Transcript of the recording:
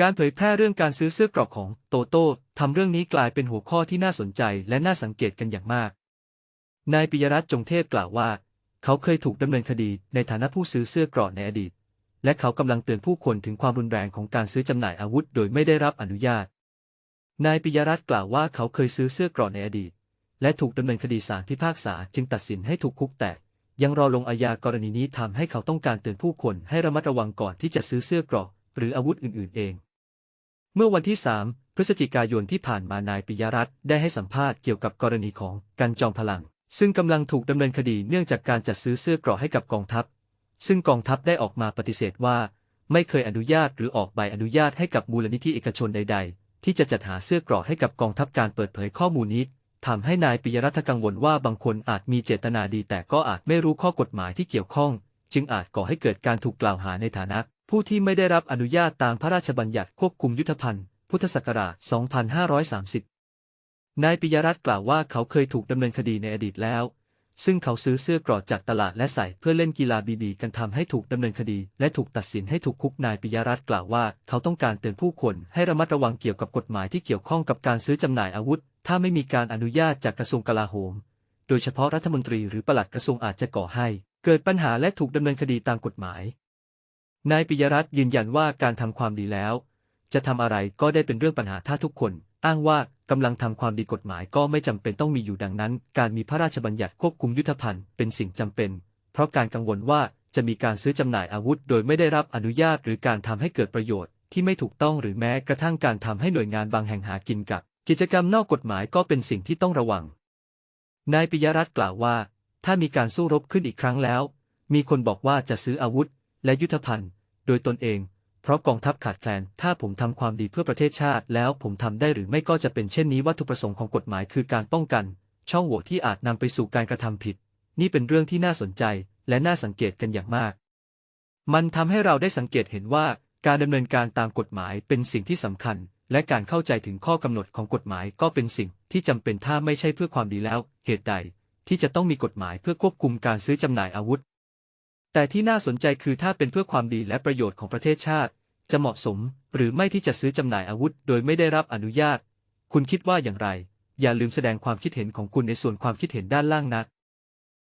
การเผยแพร่เรื่องการซื้อเสื้อเกราะของโตโต้ทำเรื่องนี้กลายเป็นหัวข้อที่น่าสนใจและน่าสังเกตกันอย่างมาก นายปิยรัตน์จงเทพกล่าวว่า เขาเคยถูกดำเนินคดีในฐานะผู้ซื้อเสื้อเกราะในอดีต และเขากำลังเตือนผู้คนถึงความรุนแรงของการซื้อจำหน่ายอาวุธโดยไม่ได้รับอนุญาต นายปิยรัตน์กล่าวว่าเขาเคยซื้อเสื้อเกราะในอดีต และถูกดำเนินคดีศาลพิพากษาจึงตัดสินให้ถูกคุกแต่ยังรอลงอาญากรณีนี้ทำให้เขาต้องการเตือนผู้คนให้ระมัดระวังก่อนที่จะซื้อเสื้อเกราะ หรืออาวุธอื่นๆเอง เมื่อวันที่ 3 พฤศจิกายนที่ผ่านมานายปิยรัตน์ได้ให้สัมภาษณ์เกี่ยวกับกรณีของกันจอมพลัง ซึ่งกำลังถูกดำเนินคดีเนื่องจากการจัดซื้อเสื้อเกราะให้กับกองทัพ ซึ่งกองทัพได้ออกมาปฏิเสธว่า ไม่เคยอนุญาตหรือออกใบอนุญาตให้กับมูลนิธิเอกชนใด ๆ ที่จะจัดหาเสื้อเกราะให้กับกองทัพการเปิดเผยข้อมูลนี้ทำให้นายปิยรัตน์กังวลว่าบางคนอาจมีเจตนาดีแต่ก็อาจไม่รู้ข้อกฎหมายที่เกี่ยวข้อง จึงอาจก่อให้เกิดการถูกกล่าวหาในฐานะ ผู้ที่ไม่ได้รับอนุญาตตามพระราชบัญญัติควบคุมยุทธภัณฑ์ พุทธศักราช 2530 นายปิยรัตน์กล่าวว่าเขาเคยถูกดำเนินคดีในอดีตแล้ว ซึ่งเขาซื้อเสื้อกรอดจากตลาดและใส่เพื่อเล่นกีฬาบีบีกันทำให้ถูกดำเนินคดี และถูกตัดสินให้ถูกคุกนายปิยรัตน์กล่าวว่า เขาต้องการเตือนผู้คนให้ระมัดระวังเกี่ยวกับกฎหมายที่เกี่ยวข้องกับการซื้อจำหน่ายอาวุธ ถ้าไม่มีการอนุญาตจากกระทรวงกลาโหม โดยเฉพาะรัฐมนตรีหรือปลัดกระทรวงอาจจะก่อให้ เกิดปัญหาและถูกดำเนินคดีตามกฎหมาย นายปิยรัตน์ยืนยันว่าการทำความดีแล้ว จะทำอะไรก็ได้เป็นเรื่องปัญหาถ้าทุกคน อ้างว่ากำลังทำความดีกฎหมายก็ไม่จำเป็นต้องมีอยู่ดังนั้น การมีพระราชบัญญัติควบคุมยุทธภัณฑ์เป็นสิ่งจำเป็น เพราะการกังวลว่าจะมีการซื้อจำหน่ายอาวุธ โดยไม่ได้รับอนุญาต หรือการทำให้เกิดประโยชน์ที่ไม่ถูกต้องหรือแม้กระทั่งการทำให้หน่วยงานบางแห่งหากินกับ กิจกรรมนอกกฎหมายก็เป็นสิ่งที่ต้องระวัง นายปิยรัตน์กล่าวว่า ถ้ามีการสู้รบขึ้นอีกครั้งแล้ว มีคนบอกว่าจะซื้ออาวุธ และยุทธภัณฑ์ โดยตนเอง เพราะกองทัพขาดแคลน ถ้าผมทำความดีเพื่อประเทศชาติ แล้วผมทำได้หรือไม่ก็จะเป็นเช่นนี้วัตถุประสงค์ของกฎหมายคือการป้องกัน ช่องโหว่ที่อาจนำไปสู่การกระทำผิด นี่เป็นเรื่องที่น่าสนใจ และน่าสังเกตกันอย่างมาก มันทำให้เราได้สังเกตเห็นว่าการดำเนินการตามกฎหมายเป็นสิ่งที่สำคัญ และการเข้าใจถึงข้อกำหนดของกฎหมายก็เป็นสิ่งที่จำเป็นถ้าไม่ใช่เพื่อความดีแล้ว เหตุใด ที่จะต้องมีกฎหมายเพื่อควบคุมการซื้อจำหน่ายอาวุธ แต่ที่น่าสนใจคือถ้าเป็นเพื่อความดีและประโยชน์ของประเทศชาติ จะเหมาะสมหรือไม่ที่จะซื้อจำหน่ายอาวุธ โดยไม่ได้รับอนุญาต คุณคิดว่าอย่างไร อย่าลืมแสดงความคิดเห็นของคุณในส่วนความคิดเห็นด้านล่างนะ